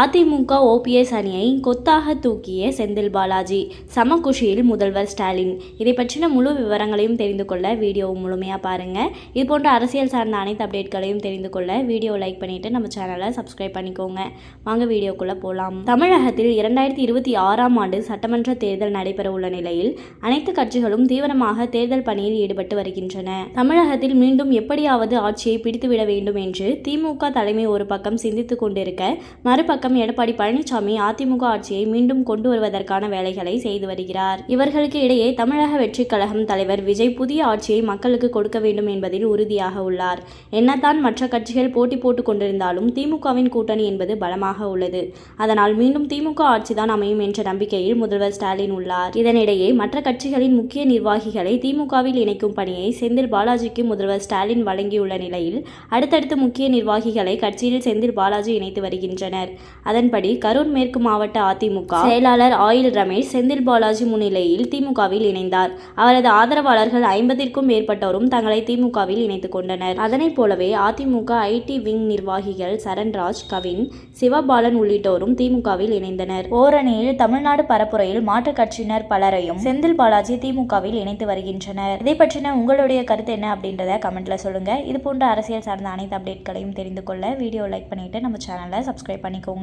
AIADMK OPS அணியை கொத்தாக தூக்கிய செந்தில் பாலாஜி சம குஷியில் முதல்வர் ஸ்டாலின். இதை பற்றின முழு விவரங்களையும் தெரிந்து கொள்ள வீடியோ முழுமையாக பாருங்கள் இது போன்ற அரசியல் சார்ந்த அனைத்து அப்டேட்களையும் தெரிந்து கொள்ள வீடியோ லைக் பண்ணிவிட்டு நம்ம சேனலை சப்ஸ்கிரைப் பண்ணிக்கோங்க. வாங்க வீடியோக்குள்ளே போகலாம் தமிழகத்தில் இரண்டாயிரத்தி இருபத்தி ஆறாம் ஆண்டு சட்டமன்ற தேர்தல் நடைபெற உள்ள நிலையில் அனைத்து கட்சிகளும் தீவிரமாக தேர்தல் பணியில் ஈடுபட்டு வருகின்றன. தமிழகத்தில் மீண்டும் எப்படியாவது ஆட்சியை பிடித்துவிட வேண்டும் என்று திமுக தலைமை ஒரு பக்கம் சிந்தித்துக் கொண்டிருக்க மறுபக்கம் எடப்பாடி பழனிசாமி அதிமுக ஆட்சியை மீண்டும் கொண்டு வருவதற்கான வேலைகளை செய்து வருகிறார். இவர்களுக்கு இடையே தமிழக வெற்றிக் கழகம் தலைவர் விஜய் புதிய ஆட்சியை மக்களுக்கு கொடுக்க வேண்டும் என்பதில் உறுதியாக உள்ளார். என்னதான் மற்ற கட்சிகள் போட்டி போட்டுக் கொண்டிருந்தாலும் திமுகவின் கூட்டணி என்பது பலமாக உள்ளது. அதனால் மீண்டும் திமுக ஆட்சிதான் அமையும் என்ற நம்பிக்கையில் முதல்வர் ஸ்டாலின் உள்ளார். இதனிடையே மற்ற கட்சிகளின் முக்கிய நிர்வாகிகளை திமுகவில் இணைக்கும் பணியை செந்தில் பாலாஜிக்கு முதல்வர் ஸ்டாலின் வழங்கியுள்ள நிலையில் அடுத்தடுத்து முக்கிய நிர்வாகிகளை கட்சியில் செந்தில் பாலாஜி இணைத்து வருகின்றனர். அதன்படி கரூர் மேற்கு மாவட்ட அதிமுக செயலாளர் ஆயில் ரமேஷ் செந்தில் பாலாஜி முன்னிலையில் திமுகவில் இணைந்தார். அவரது ஆதரவாளர்கள் ஐம்பதிற்கும் மேற்பட்டோரும் தங்களை திமுகவில் இணைத்துக் கொண்டனர். அதனைப் போலவே அதிமுக ஐடி விங் நிர்வாகிகள் சரண்ராஜ் கவின் சிவபாலன் உள்ளிட்டோரும் திமுகவில் இணைந்தனர். ஓரணியில் தமிழ்நாடு பரப்புரையில் மாற்றுக் கட்சியினர் பலரையும் செந்தில் பாலாஜி திமுகவில் இணைத்து வருகின்றனர். இதை பற்றின உங்களுடைய கருத்து என்ன அப்படின்றத கமெண்ட்ல சொல்லுங்க. இது போன்ற அரசியல் சார்ந்த அனைத்து அப்டேட்களையும் தெரிந்து கொள்ள வீடியோ லைக் பண்ணிட்டு நம்ம சேனலை சப்ஸ்கிரைப் பண்ணிக்கோங்க.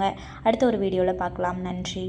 அடுத்த ஒரு வீடியோவில் பார்க்கலாம். நன்றி.